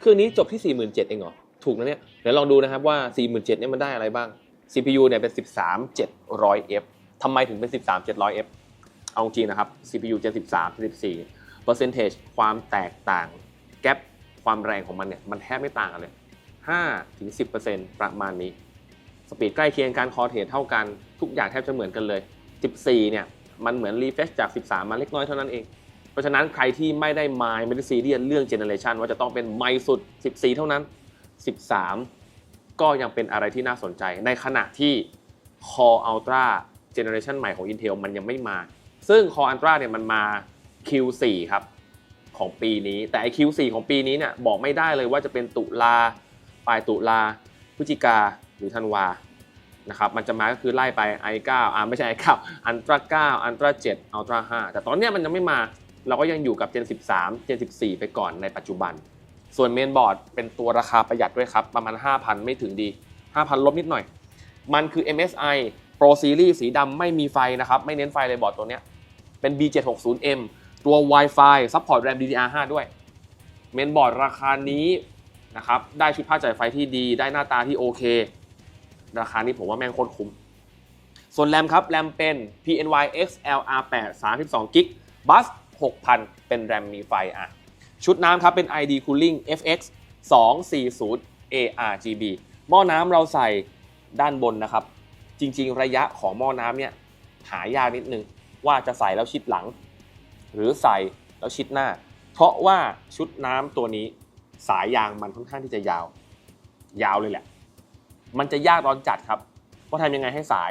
เครื่องนี้จบที่ 47,000เองเหรอ ถูกนะเนี่ย เดี๋ยวลองดูนะครับว่า 47,000เนี่ยมันได้อะไรบ้าง CPU เนี่ยเป็น 13700F ทำไมถึงเป็น 13700F เอาจริงนะครับ CPU Gen 13 14 percentage ความแตกต่าง แกลความแรงของมันเนี่ยมันแทบไม่ต่างกันเลย5-10%ประมาณนี้ สปีดใกล้เคียงการคอเทสเท่ากัน ทุกอย่างแทบจะเหมือนกันเลย 14 เนี่ย มันเหมือนรีเฟชจาก 13 มาเล็กน้อยเท่านั้นเอง เพราะฉะนั้นใครที่ไม่ได้มายไม่ได้ซีเรียสเรื่องเจเนเรชันว่าจะต้องเป็นไม่สุด 14 เท่านั้น 13 ก็ยังเป็นอะไรที่น่าสนใจ ในขณะที่ Core Ultra Generation ใหม่ของ Intel มันยังไม่มา ซึ่ง Core Ultra เนี่ยมันมา Q4 ครับของปีนี้ แต่ไอ Q4 ของปีนี้เนี่ยบอกไม่ได้เลยว่าจะเป็นตุลาปลายตุลาพฤศจิกาหรือธันวานะครับมันจะมาก็คือไล่ไป i9 อ่าไม่ใช่ i9 Ultra 9 Ultra 7 Ultra 5แต่ตอนเนี้ยมันยังไม่มา เราก็ยังอยู่กับ Gen 13 Gen 14 ไปก่อนในปัจจุบัน ส่วนเมนบอร์ดเป็นตัวราคาประหยัดด้วยครับ ประมาณ 5,000 ไม่ถึงดี 5,000 ลบนิดหน่อย มันคือ MSI Pro Series สีดำไม่มีไฟนะครับ ไม่เน้นไฟเลยบอร์ดตัวเนี้ยเป็น B760M ตัว Wi-Fi Support RAM DDR5 ด้วย เมนบอร์ดราคานี้นะครับได้ชุดผ้าจ่ายไฟที่ดี ได้หน้าตาที่โอเค ราคานี้ผมว่าแม่งโคตรคุ้ม ส่วนแรมครับแรมเป็น PNY XLR8 32 g b บัส 6,000 เป็นแรมมีไฟอะชุดน้ำครับเป็น ID Cooling FX 240 ARGB หม้อน้ำเราใส่ด้านบนนะครับ จริง ๆ ระยะของหม้อน้ำเนี่ยหายากนิดนึง ว่าจะใส่แล้วชิดหลัง หรือใส่แล้วชิดหน้า เพราะว่าชุดน้ำตัวนี้สายยางมันค่อนข้างที่จะยาว ยาวเลยแหละ มันจะยากตอนจัดครับว่าทำยังไงให้สาย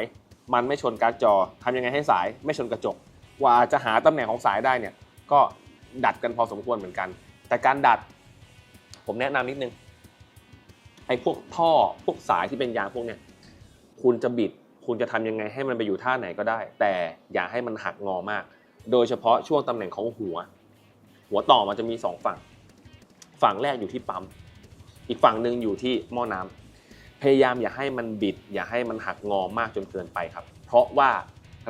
มันไม่ชนการ์ดจอทำยังไงให้สายไม่ชนกระจก กว่าจะหาตำแหน่งของสายได้เนี่ย ก็ดัดกันพอสมควรเหมือนกัน แต่การดัด ผมแนะนำนิดนึงไอ้พวกท่อพวกสายที่เป็นยางพวกเนี่ยคุณจะบิด คุณจะทำยังไงให้มันไปอยู่ท่าไหนก็ได้ แต่อย่าให้มันหักงอมาก โดยเฉพาะช่วงตำแหน่งของหัว หัวต่อมันจะมีสองฝั่ง ฝั่งแรกอยู่ที่ปั๊มอีกฝั่งหนึ่งอยู่ที่หม้อน้ำพยายามอย่าให้มันบิด อย่าให้มันหักงอมากจนเกินไปครับ เพราะว่า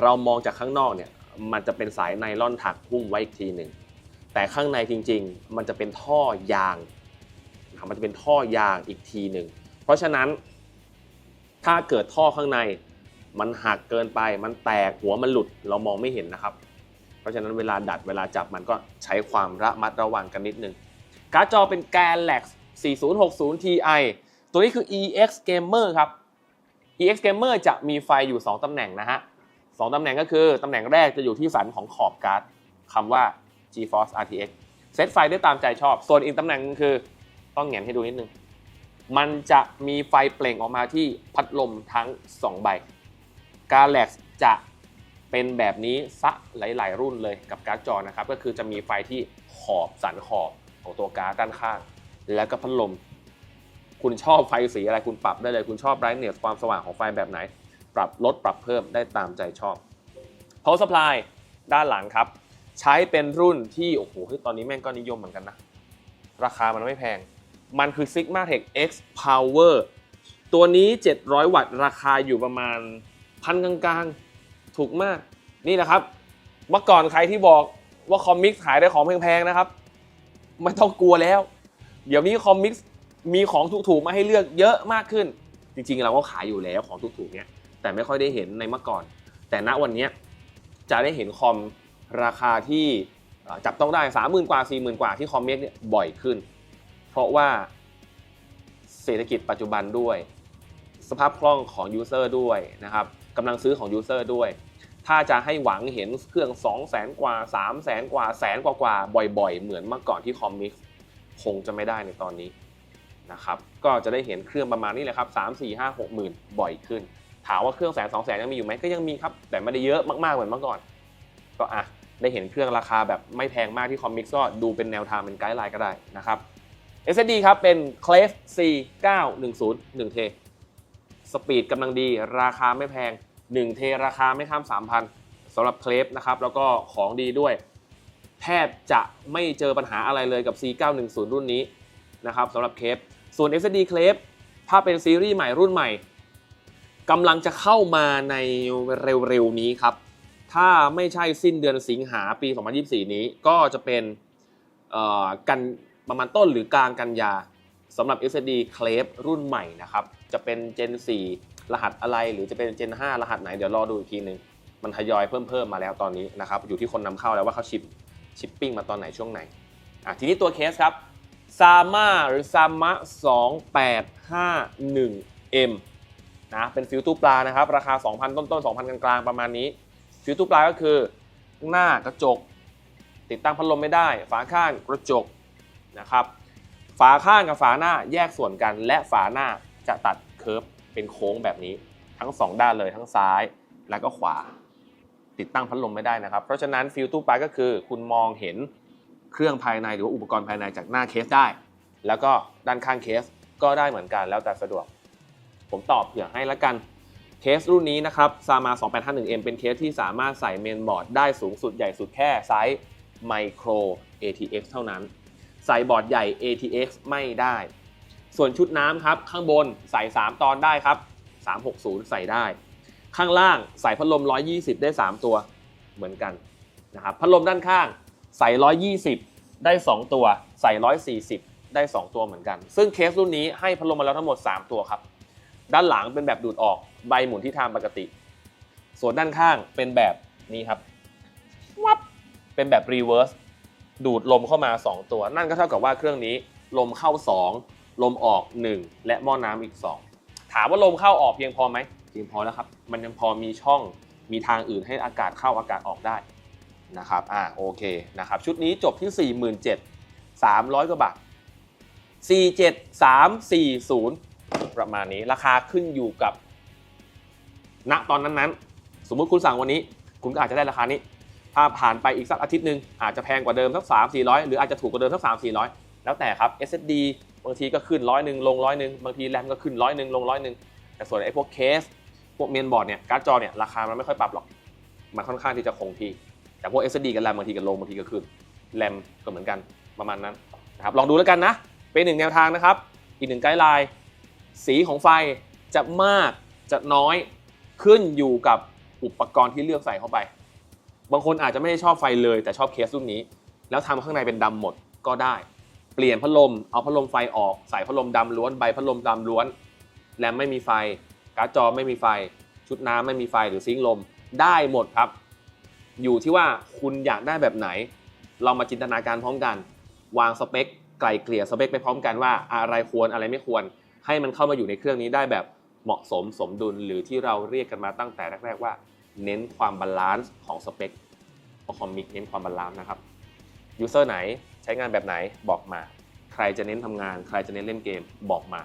เรามองจากข้างนอกเนี่ย มันจะเป็นสายไนล่อนถักหุ้มไว้อีกทีหนึ่งแต่ข้างในจริง ๆ มันจะเป็นท่อยางนะครับมันจะเป็นท่อยางอีกทีหนึ่งเพราะฉะนั้น ถ้าเกิดท่อข้างในมันหักเกินไปมันแตกหัวมันหลุดเรามองไม่เห็นนะครับ เพราะฉะนั้นเวลาดัดเวลาจับมันก็ใช้ความระมัดระวังกันนิดนึงการ์ดจอเป็น Galax 4060 Ti ตัวนี้คือ EX Gamer ครับ EX Gamer จะมีไฟอยู่ 2 ตำแหน่งนะฮะ สองตำแหน่งก็คือ ตำแหน่งแรกจะอยู่ที่สันของขอบการ์ดคำว่า GeForce RTX เซตไฟได้ตามใจชอบ ส่วนอีกตำแหน่งคือต้องแหงนให้ดูนิดนึง มันจะมีไฟเปล่งออกมาที่พัดลมทั้ง 2 ใบ Galax จะเป็นแบบนี้ซะหลาย ๆ รุ่นเลยกับการ์ดจอนะครับ ก็คือจะมีไฟที่ขอบสันขอบของตัวการ์ดด้านข้าง แล้วก็พัดลม คุณชอบไฟสีอะไรคุณปรับได้เลย คุณชอบไบรท์เนสความสว่างของไฟแบบไหน ปรับลดปรับเพิ่มได้ตามใจชอบ Power Supply ด้านหลังครับ ใช้เป็นรุ่นที่โอ้โหตอนนี้แม่งก็นิยมเหมือนกันนะ ราคามันไม่แพง มันคือ Sigma Tech X Power ตัวนี้ 700 วัตต์ ราคาอยู่ประมาณพันกลางๆ ถูกมาก นี่แหละครับ เมื่อก่อนใครที่บอกว่าคอมมิกขายได้ของแพงๆนะครับ ไม่ต้องกลัวแล้ว เดี๋ยวนี้คอมมิกมีของถูกๆมาให้เลือกเยอะมากขึ้น จริงๆเราก็ขายอยู่แล้วของถูกๆเนี้ย แต่ไม่ค่อยได้เห็นในเมื่อก่อน แต่ณวันนี้จะได้เห็นคอมราคาที่จับต้องได้30,000กว่า40,000กว่าที่คอมเมกเนี่ยบ่อยขึ้น เพราะว่าเศรษฐกิจปัจจุบันด้วย สภาพคล่องของยูเซอร์ด้วยนะครับกำลังซื้อของยูเซอร์ด้วย ถ้าจะให้หวังเห็นเครื่อง 2 0 0 0 0 0กว่า 3 0 0 0 0 0กว่าแสนกว่ากว่าบ่อยๆ เหมือนเมื่อก่อนที่คอมมิกคงจะไม่ได้ในตอนนี้นะครับก็จะได้เห็นเครื่องประมาณนี้แหละครับ 3 4 5 6หมื่นบ่อยขึ้น ถามว่าเครื่องแสนสองแสนยังมีอยู่ไหมก็ยังมีครับ แต่ไม่ได้เยอะมากๆเหมือนเมื่อก่อน ก็อะได้เห็นเครื่องราคาแบบไม่แพงมากที่คอมมิกก็ดูเป็นแนวทางเป็นไกด์ไลน์ก็ได้นะครับ SSD ครับเป็น Clef C 910 1T สปีดกำลังดีราคาไม่แพง1เทราคาไม่ข้าม 3,000สำหรับเคลฟนะครับแล้วก็ของดีด้วย แทบจะไม่เจอปัญหาอะไรเลยกับ C910 รุ่นนี้นะครับสำหรับเคลฟส่วน SSD เคลฟถ้าเป็นซีรีส์ใหม่รุ่นใหม่ กำลังจะเข้ามาในเร็วๆนี้ครับ ถ้าไม่ใช่สิ้นเดือนสิงหาปี 2024 นี้ก็จะเป็นกันประมาณต้นหรือกลางกันยาสำหรับ SSD เคลฟรุ่นใหม่นะครับ จะเป็น Gen 4 รหัสอะไรหรือจะเป็น Gen 5 รหัสไหนเดี๋ยวรอดูอีกทีนึง มันทยอยเพิ่มเพิ่มมาแล้วตอนนี้นะครับ อยู่ที่คนนำเข้าแล้วว่าเขาชิปชิปปิ้งมาตอนไหนช่วงไหนอะทีนี้ตัวเคสครับซาม่าหรือซามะ 2851M นะเป็นฟิวตู้ปลานะครับ ราคา 2,000 ต้นๆ2,000 กลางๆประมาณนี้ฟิวตู้ปลาก็คือ หน้ากระจก ติดตั้งพัดลมไม่ได้ ฝาข้างกระจกนะครับฝาข้างกับฝาหน้าแยกส่วนกันและฝาหน้าจะตัดเคิร์ฟเป็นโค้งแบบนี้ ทั้ง 2 ด้านเลยทั้งซ้ายแล้วก็ขวา ติดตั้งพัดลมไม่ได้นะครับ เพราะฉะนั้นฟิลตู้ปลาก็คือคุณมองเห็นเครื่องภายในหรือว่าอุปกรณ์ภายในจากหน้าเคสได้ แล้วก็ด้านข้างเคสก็ได้เหมือนกันแล้วแต่สะดวก ผมตอบเผื่อให้ละกันเคสรุ่นนี้นะครับ Sama 2851M เป็นเคสที่สามารถใส่เมนบอร์ดได้สูงสุดใหญ่สุดแค่ไซส์ Micro ATX เท่านั้น ใส่บอร์ดใหญ่ ATX ไม่ได้ ส่วนชุดน้ำครับ ข้างบนใส่ 3 ตอนได้ครับ 360 ใส่ได้ ข้างล่างใส่พัดลม 120 ได้ 3 ตัวเหมือนกันนะครับพัดลมด้านข้างใส่ 120 ได้ 2 ตัว ใส่ 140 ได้ 2 ตัวเหมือนกัน ซึ่งเคสรุ่นนี้ให้พัดลมมาแล้วทั้งหมด 3 ตัวครับ ด้านหลังเป็นแบบดูดออกใบหมุนที่ทางปกติ ส่วนด้านข้างเป็นแบบนี้ครับวับเป็นแบบรีเวิร์สดูดลมเข้ามา 2 ตัว นั่นก็เท่ากับว่าเครื่องนี้ลมเข้า 2 ลมออก 1 และหม้อน้ำอีก 2 ถามว่าลมเข้าออกเพียงพอไหมเพียงพอแล้วครับ มันยังพอมีช่องมีทางอื่นให้อากาศเข้าอากาศออกได้นะครับอ่าโอเคนะครับชุดนี้จบที่ 47,000 300กว่าบาท47340 ประมาณนี้ราคาขึ้นอยู่กับ ณตอนนั้นๆ สมมุติคุณสั่งวันนี้ คุณก็อาจจะได้ราคานี้ ถ้าผ่านไปอีกสักอาทิตย์หนึ่งอาจจะแพงกว่าเดิมสัก 3 4 0 0 หรืออาจจะถูกกว่าเดิมสัก 3 4 0 0 แล้วแต่ครับ SSD บางทีก็ขึ้นร้อยหนึ่งลงร้อยหนึ่งบางทีแรมก็ขึ้นร้อยหนึ่งลงร้อยหนึ่งแต่ส่วนไอ้พวกเคส พวกเมนบอร์ดเนี่ยการ์ดจอเนี่ยราคามันไม่ค่อยปรับหรอก มันค่อนข้างที่จะคงที่แต่พวก SSD กับแรมบางทีก็ลงบางทีก็ขึ้นแรมก็เหมือนกันประมาณนั้นนะครับลองดูแล้วกันนะ เป็นหนึ่งแนวทางนะครับ อีกหนึ่งไกด์ไลน์ สีของไฟจะมากจะน้อยขึ้นอยู่กับอุปกรณ์ที่เลือกใส่เข้าไป บางคนอาจจะไม่ได้ชอบไฟเลย แต่ชอบเคสรุ่นนี้ แล้วทำข้างในเป็นดำหมดก็ได้ เปลี่ยนพัดลม เอาพัดลมไฟออกใส่พัดลมดำล้วนใบพัดลมดำล้วนแรมไม่มีไฟ การ์ดจอไม่มีไฟ ชุดน้ำไม่มีไฟหรือซิงค์ลมได้หมดครับ อยู่ที่ว่าคุณอยากได้แบบไหน เรามาจินตนาการพร้อมกัน วางสเปคไกลเกลี่ยสเปคไปพร้อมกันว่าอะไรควรอะไรไม่ควร ให้มันเข้ามาอยู่ในเครื่องนี้ได้แบบเหมาะสมสมดุลหรือที่เราเรียกกันมาตั้งแต่แรกๆว่า เน้นความบาลานซ์ของสเปคพราะคอมมิกเน้นความบาลานซ์นะครับยูเซอร์ไหนใช้งานแบบไหนบอกมา ใครจะเน้นทำงาน ใครจะเน้นเล่นเกมบอกมา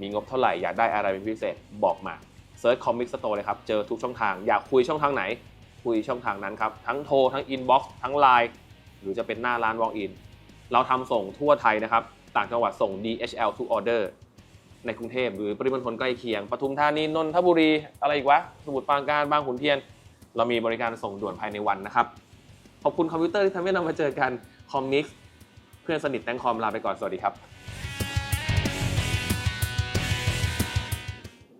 มีงบเท่าไหร่อยากได้อะไรเป็นพิเศษบอกมาเซิร์ชคอมมิกสโตร์เลยครับ เจอทุกช่องทาง อยากคุยช่องทางไหน คุยช่องทางนั้นครับ ทั้งโทร ทั้งอินบ็อกซ์ทั้งไลน์หรือจะเป็นหน้าร้าน Walk in เราทำส่งทั่วไทยนะครับ ต่างจังหวัดส่ง DHL ทุกออเดอร์ ในกรุงเทพหรือปริมณฑลใกล้เคียงปทุมธานีนนทบุรีอะไรอีกวะสมุทรปราการบางขุนเทียน เรามีบริการส่งด่วนภายในวันนะครับ ขอบคุณคอมพิวเตอร์ที่ทำให้เรามาเจอกันคอมมิกเพื่อนสนิทแตงคอมลาไปก่อนสวัสดีครับ